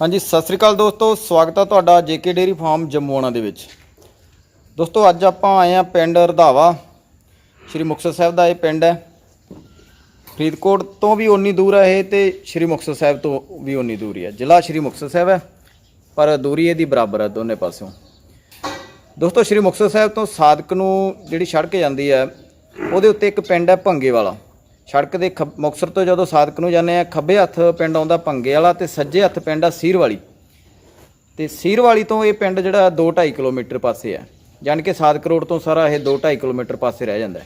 ਹਾਂਜੀ, ਸਤਿ ਸ੍ਰੀ ਅਕਾਲ ਦੋਸਤੋ, ਸਵਾਗਤ ਹੈ ਤੁਹਾਡਾ ਜੇਕੇ ਡੇਰੀ ਫਾਰਮ ਜੰਮੂਆਣਾ ਦੇ ਵਿੱਚ। ਦੋਸਤੋ, ਅੱਜ ਆਪਾਂ ਆਏ ਆ ਪਿੰਡ ਰਧਾਵਾ, ਸ਼੍ਰੀ ਮੁਕਤਸਰ ਸਾਹਿਬ ਦਾ ਇਹ ਪਿੰਡ ਹੈ। ਫਰੀਦਕੋਟ ਤੋਂ ਵੀ ਉਨੀ ਦੂਰ ਹੈ ਇਹ ਤੇ ਸ਼੍ਰੀ ਮੁਕਤਸਰ ਸਾਹਿਬ ਤੋਂ ਵੀ ਉਨੀ ਦੂਰ ਹੀ ਹੈ ਜ਼ਿਲ੍ਹਾ ਸ਼੍ਰੀ ਮੁਕਤਸਰ ਸਾਹਿਬ ਹੈ, ਪਰ ਦੂਰੀ ਇਹਦੀ ਬਰਾਬਰ ਹੈ ਦੋਨੇ ਪਾਸਿਓਂ। ਦੋਸਤੋ, ਸ਼੍ਰੀ ਮੁਕਤਸਰ ਸਾਹਿਬ ਤੋਂ ਸਾਦਕ ਨੂੰ ਜਿਹੜੀ ਸੜਕ ਜਾਂਦੀ ਹੈ, ਉਹਦੇ ਉੱਤੇ ਇੱਕ ਪਿੰਡ ਹੈ ਭੰਗੇ ਵਾਲਾ ਸੜਕ ਦੇ ਖੱਬ- ਮੁਕਤਸਰ ਤੋਂ ਜਦੋਂ ਸਾਦਕ ਨੂੰ ਜਾਂਦੇ ਆ ਖੱਬੇ ਹੱਥ ਪਿੰਡ ਆਉਂਦਾ ਭੰਗੇ ਵਾਲਾ ਤੇ ਸੱਜੇ ਹੱਥ ਪਿੰਡ ਆ ਸੀਰਵਾਲੀ। ਤੇ ਸੀਰ ਤੋਂ ਇਹ ਪਿੰਡ ਜਿਹੜਾ 2.5 ਕਿਲੋਮੀਟਰ ਪਾਸੇ ਆ। ਯਾਨੀ ਕਿ ਸਾਦਕ ਰੋਡ ਤੋਂ ਸਾਰਾ ਇਹ 2.5 ਕਿਲੋਮੀਟਰ ਪਾਸੇ ਰਹਿ ਜਾਂਦਾ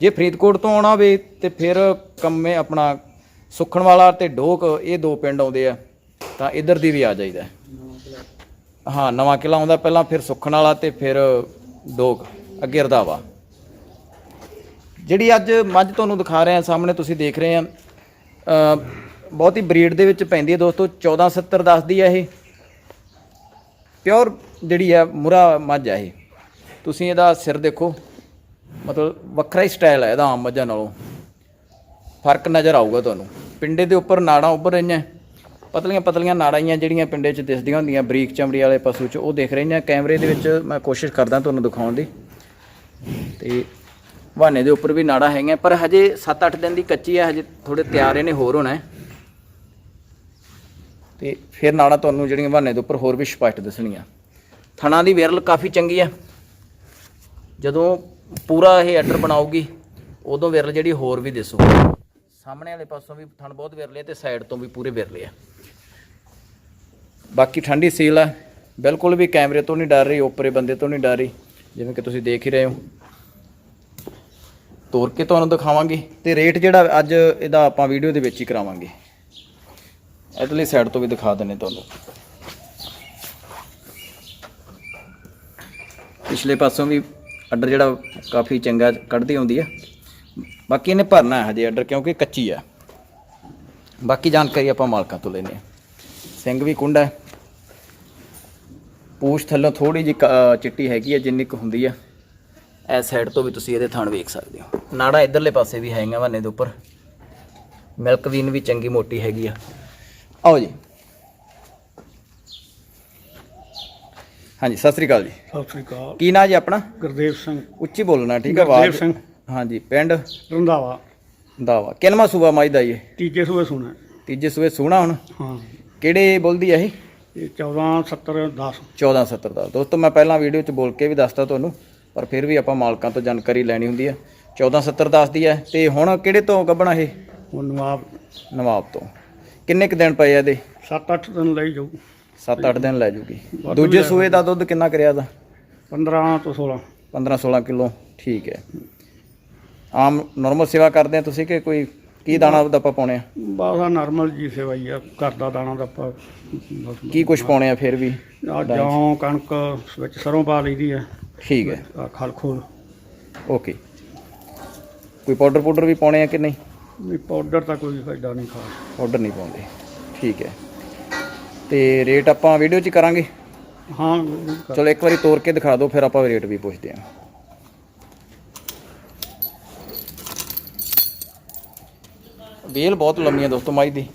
ਜੇ ਫਰੀਦਕੋਟ ਤੋਂ ਆਉਣਾ ਹੋਵੇ ਤੇ ਫਿਰ ਕੰਮੇ ਆਪਣਾ ਸੁਖਣ ਵਾਲਾ ਤੇ ਢੋਕ ਇਹ ਦੋ ਪਿੰਡ ਆਉਂਦੇ ਆ, ਤਾਂ ਇੱਧਰ ਦੀ ਵੀ ਆ ਜਾਈਦਾ ਹਾਂ। ਨਵਾਂ ਕਿਲਾ ਆਉਂਦਾ ਪਹਿਲਾਂ ਫਿਰ ਸੁਖਣ ਵਾਲਾ ਤੇ ਫਿਰ ਢੋਕ ਅੱਗੇ ਰਧਾਵਾ। ਜਿਹੜੀ ਅੱਜ ਮੱਝ ਤੁਹਾਨੂੰ ਦਿਖਾ ਰਹੇ ਆ ਸਾਹਮਣੇ ਤੁਸੀਂ ਦੇਖ ਰਹੇ ਆ ਬਹੁਤ ਹੀ ਬਰੀਡ ਦੇ ਵਿੱਚ ਪੈਂਦੀ ਹੈ ਦੋਸਤੋ 1470 ਦੱਸਦੀ ਹੈ ਇਹ। ਪਿਓਰ ਜਿਹੜੀ ਹੈ, ਮੁਰਾ ਮੱਝ ਹੈ ਇਹ। ਤੁਸੀਂ ਇਹਦਾ ਸਿਰ ਦੇਖੋ, ਮਤਲਬ ਵੱਖਰਾ ਹੀ ਸਟਾਈਲ ਹੈ ਇਹਦਾ ਆਮ ਮੱਝਾਂ ਨਾਲੋਂ। ਫ਼ਰਕ ਨਜ਼ਰ ਆਊਗਾ ਤੁਹਾਨੂੰ। ਪਿੰਡੇ ਦੇ ਉੱਪਰ ਨਾੜਾਂ ਉੱਭਰ ਰਹੀਆਂ, ਪਤਲੀਆਂ ਪਤਲੀਆਂ ਨਾੜਾਂ ਜਿਹੜੀਆਂ ਪਿੰਡੇ 'ਚ ਦਿਸਦੀਆਂ ਹੁੰਦੀਆਂ, ਬਰੀਕ ਚਮੜੀ ਵਾਲੇ ਪਸ਼ੂ 'ਚ। ਉਹ ਦੇਖ ਰਹੀਆਂ ਕੈਮਰੇ ਦੇ ਵਿੱਚ ਮੈਂ ਕੋਸ਼ਿਸ਼ ਕਰਦਾ ਤੁਹਾਨੂੰ ਦਿਖਾਉਣ ਦੀ। ਤੇ ਬਹਾਨੇ ਦੇ ਉੱਪਰ ਵੀ ਨਾੜਾਂ ਹੈਗੀਆਂ, ਪਰ ਹਜੇ 7-8 ਦਿਨ ਦੀ ਕੱਚੀ ਹੈ ਹਜੇ ਥੋੜੇ ਤਿਆਰ ਇਹਨੇ ਹੋਰ ਹੋਣਾ ਹੈ। ਤੇ ਫਿਰ ਨਾੜਾਂ ਤੁਹਾਨੂੰ ਜਿਹੜੀਆਂ ਬਹਾਨੇ ਦੇ ਉੱਪਰ ਹੋਰ ਵੀ ਸਪਸ਼ਟ ਦਿਸਣੀਆਂ। ਥਣਾ ਦੀ ਵਿਰਲ ਕਾਫੀ ਚੰਗੀ ਆ। ਜਦੋਂ ਪੂਰਾ ਇਹ ਅੱਡਰ ਬਣਾਉਗੀ ਉਦੋਂ ਵਿਰਲ ਜਿਹੜੀ ਹੋਰ ਵੀ ਦਿਸੂ। ਸਾਹਮਣੇ ਵਾਲੇ ਪਾਸੋਂ ਵੀ ਥਣ ਬਹੁਤ ਵਿਰਲੇ ਤੇ ਸਾਈਡ ਤੋਂ ਵੀ ਪੂਰੇ ਵਿਰਲੇ ਆ। ਬਾਕੀ ਠੰਡੀ ਸੀਲ ਆ। ਬਿਲਕੁਲ ਵੀ ਕੈਮਰੇ ਤੋਂ ਨਹੀਂ ਡਰ ਰਹੀ ਉੱਪਰੇ ਬੰਦੇ ਤੋਂ ਨਹੀਂ ਡਰ ਰਹੀ, ਜਿਵੇਂ ਕਿ ਤੁਸੀਂ ਦੇਖ ਹੀ ਰਹੇ ਹੋ। ਤੋਰ ਕੇ ਤੁਹਾਨੂੰ ਦਿਖਾਵਾਂਗੇ। ਤੇ ਰੇਟ ਜਿਹੜਾ ਅੱਜ ਇਹਦਾ ਆਪਾਂ ਵੀਡੀਓ ਦੇ ਵਿੱਚ ਹੀ ਕਰਾਵਾਂਗੇ। ਇਧਰਲੀ ਸਾਈਡ ਤੋਂ ਵੀ ਦਿਖਾ ਦਿੰਨੇ ਤੁਹਾਨੂੰ। ਪਿਛਲੇ ਪਾਸੋਂ ਵੀ ਆਰਡਰ ਜਿਹੜਾ ਕਾਫੀ ਚੰਗਾ ਕੱਢਦੀ ਆਉਂਦੀ ਹੈ ਬਾਕੀ ਇਹਨੇ ਭਰਨਾ ਹੈ ਹਜੇ ਆਰਡਰ ਕਿਉਂਕਿ ਕੱਚੀ ਹੈ ਬਾਕੀ ਜਾਣਕਾਰੀ ਆਪਾਂ ਮਾਲਕਾਂ ਤੋਂ ਲੈਨੇ ਆ। ਸਿੰਘ ਵੀ ਕੁੰਡਾ ਹੈ। ਪੂਛ ਥੱਲੋਂ ਥੋੜੀ ਜਿਹੀ ਚਿੱਟੀ ਹੈਗੀ ਹੈ ਜਿੰਨੀ ਕੁ ਹੁੰਦੀ ਹੈ ਇਸ ਸਾਈਡ ਤੋਂ ਵੀ ਤੁਸੀਂ ਇਹਦੇ ਥਣ ਵੇਖ ਸਕਦੇ ਹੋ। ਨਾੜਾ ਇਧਰਲੇ ਪਾਸੇ ਵੀ ਹੈਗੀਆਂ ਵਾਨੇ ਦੇ ਉੱਪਰ। ਮਿਲਕ ਵੀਨ ਵੀ ਚੰਗੀ ਮੋਟੀ ਹੈਗੀ ਆ। ਆਓ ਜੀ। ਹਾਂਜੀ ਸਤਿ ਸ੍ਰੀ ਅਕਾਲ ਜੀ। ਸਤਿ ਸ੍ਰੀ ਅਕਾਲ। ਕੀ ਨਾਂ ਜੀ ਆਪਣਾ? ਗੁਰਦੇਵ ਸਿੰਘ। ਉੱਚੀ ਬੋਲਣਾ ਠੀਕ ਹੈ ਗੁਰਦੇਵ ਸਿੰਘ। ਹਾਂਜੀ ਪਿੰਡ? ਰੰਧਾਵਾ। ਦਾਵਾ ਕਿੰਨਵਾਂ ਸੂਬਾ ਮਾਈ ਦਾ ਇਹ? ਤੀਜੇ ਸੂਏ ਸੁਣਾ। ਤੀਜੇ ਸੂਬੇ ਸੋਹਣਾ ਹੁਣ? ਹਾਂ। ਕਿਹੜੇ ਬੋਲਦੀ ਆ ਇਹ? ਇਹ 14 70 10 1470 ਦਾ। ਦੋਸਤੋ ਮੈਂ ਪਹਿਲਾਂ ਵੀਡੀਓ 'ਚ ਬੋਲ ਕੇ ਵੀ ਦੱਸਤਾ ਤੁਹਾਨੂੰ। ਪਰ ਫਿਰ ਵੀ ਆਪਾਂ ਮਾਲਕਾਂ ਤੋਂ ਜਾਣਕਾਰੀ ਲੈਣੀ ਹੁੰਦੀ ਹੈ। 1470 ਦੱਸਦੀ ਹੈ ਤੇ ਹੁਣ ਕਿਹੜੇ ਤੋਂ ਗੱਬਣਾ ਇਹ? ਹੁਣ ਨਵਾਬ। ਨਵਾਬ ਤੋਂ। ਕਿੰਨੇ ਕੁ ਦਿਨ ਪਏ ਆ ਇਹਦੇ? 7-8 ਦਿਨ ਲਈ ਜਾਊ। 7-8 ਦਿਨ ਲੈ ਜੂਗੀ। ਦੂਜੇ ਸੂਏ ਦਾ ਦੁੱਧ ਕਿੰਨਾ ਕਰਿਆ ਦਾ 15 ਤੋਂ 16 15-16 ਕਿਲੋ ਠੀਕ ਹੈ। ਆਮ ਨਾਰਮਲ ਸੇਵਾ ਕਰਦੇ ਆ ਤੁਸੀਂ ਕਿ ਕੋਈ ਕੀ ਦਾਣਾ ਦਾ ਆਪਾਂ ਪਾਉਣੇ ਆ? ਬਸ ਆ ਨਾਰਮਲ ਜੀ ਸੇਵਾ ਹੀ ਆ ਘਰ ਦਾ ਦਾਣਾ ਦਾ ਆਪਾਂ ਕੀ ਕੁਝ ਪਾਉਣੇ ਆ ਫਿਰ ਵੀ? ਆ ਜੌਂ ਕਣਕ ਵਿੱਚ ਸਰੋਂ ਪਾ ਲਈਦੀ ਆ। ਠੀਕ ਹੈ। ਆ ਖਲ ਖੋਲ। ਓਕੇ। ਕੋਈ ਪਾਊਡਰ ਪਾਊਡਰ ਵੀ ਪਾਉਣੇ ਆ ਕਿ ਨਹੀਂ? ਵੀ ਪਾਊਡਰ ਤਾਂ ਕੋਈ ਫਾਇਦਾ ਨਹੀਂ ਖਾਸ। ਪਾਊਡਰ ਨਹੀਂ ਪਾਉਂਦੇ। ਠੀਕ ਹੈ। ਤੇ ਰੇਟ ਆਪਾਂ ਵੀਡੀਓ 'ਚ ਕਰਾਂਗੇ। ਹਾਂ ਚਲੋ ਇੱਕ ਵਾਰੀ ਤੋੜ ਕੇ ਦਿਖਾ ਦਿਓ ਫਿਰ ਆਪਾਂ ਰੇਟ ਵੀ ਪੁੱਛਦੇ ਹਾਂ। ਵੇਲ ਬਹੁਤ ਲੰਮੀ ਹੈ ਦੋਸਤੋ ਮਾਈ ਦੀ।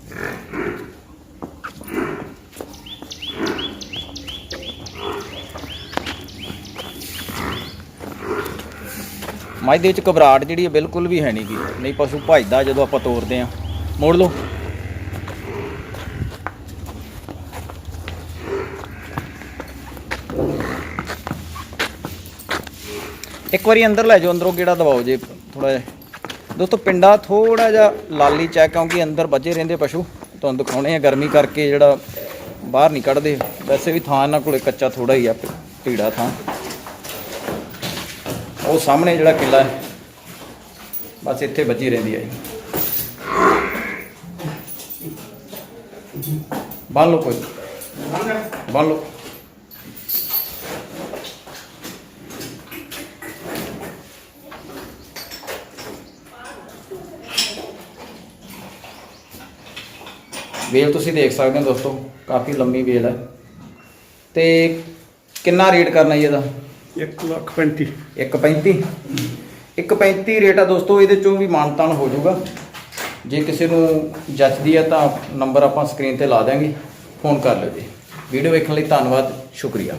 ਮਾਈ ਦੇ ਵਿੱਚ ਘਬਰਾਹਟ ਜਿਹੜੀ ਹੈ ਬਿਲਕੁਲ ਵੀ ਹੈ ਨਹੀਂਗੀ ਨਹੀਂ ਪਸ਼ੂ ਭੱਜਦਾ ਜਦੋਂ ਆਪਾਂ ਤੋਰਦੇ ਆ ਮੋੜ ਲਓ। ਇੱਕ ਵਾਰੀ ਅੰਦਰ ਲੈ ਜਾਓ, ਅੰਦਰੋਂ ਕਿਹੜਾ ਦਬਾਓ ਜੇ ਥੋੜਾ ਜਿਹਾ। ਦੋਸਤੋ, ਪਿੰਡਾ ਥੋੜਾ ਜਿਹਾ ਲਾਲੀ ਚਾ ਕਿਉਂਕਿ ਅੰਦਰ ਬੱਜੇ ਰਹਿੰਦੇ ਪਸ਼ੂ। ਤੁਹਾਨੂੰ ਦਿਖਾਉਣੇ ਆ ਗਰਮੀ ਕਰਕੇ ਜਿਹੜਾ ਬਾਹਰ ਨਹੀਂ ਕੱਢਦੇ। ਵੈਸੇ ਵੀ ਥਾਂ ਇਹਨਾਂ ਕੋਲੇ ਕੱਚਾ ਥੋੜਾ ਹੀ ਆ ਢੀੜਾ ਥਾਂ। ਉਹ ਸਾਹਮਣੇ ਜਿਹੜਾ ਕਿਲਾ ਹੈ, ਬਸ ਇੱਥੇ ਬੱਜੀ ਰਹਿੰਦੀ ਹੈ ਬੰਨ ਲਓ ਕੋਈ। ਬੰਨ ਲਓ। ਵੇਲ ਤੁਸੀਂ ਦੇਖ ਸਕਦੇ ਹੋ ਦੋਸਤੋ, ਕਾਫੀ ਲੰਮੀ ਵੇਲ ਹੈ। ਤੇ ਕਿੰਨਾ ਰੇਟ ਕਰਨਾ ਜੀ ਇਹਦਾ? 1 ਲੱਖ 35 1.35 1.35 ਰੇਟ ਆ ਦੋਸਤੋ, ਇਹਦੇ ਚੋਂ ਵੀ ਮਾਨਤਾਨ ਹੋ ਜਾਊਗਾ। ਜੇ ਕਿਸੇ ਨੂੰ ਜੱਚਦੀ ਹੈ ਤਾਂ ਨੰਬਰ ਆਪਾਂ ਸਕਰੀਨ ਤੇ ਲਾ ਦਿਆਂਗੇ। ਫੋਨ ਕਰ ਲਿਓ ਜੀ। ਵੀਡੀਓ ਵੇਖਣ ਲਈ ਧੰਨਵਾਦ, ਸ਼ੁਕਰੀਆ।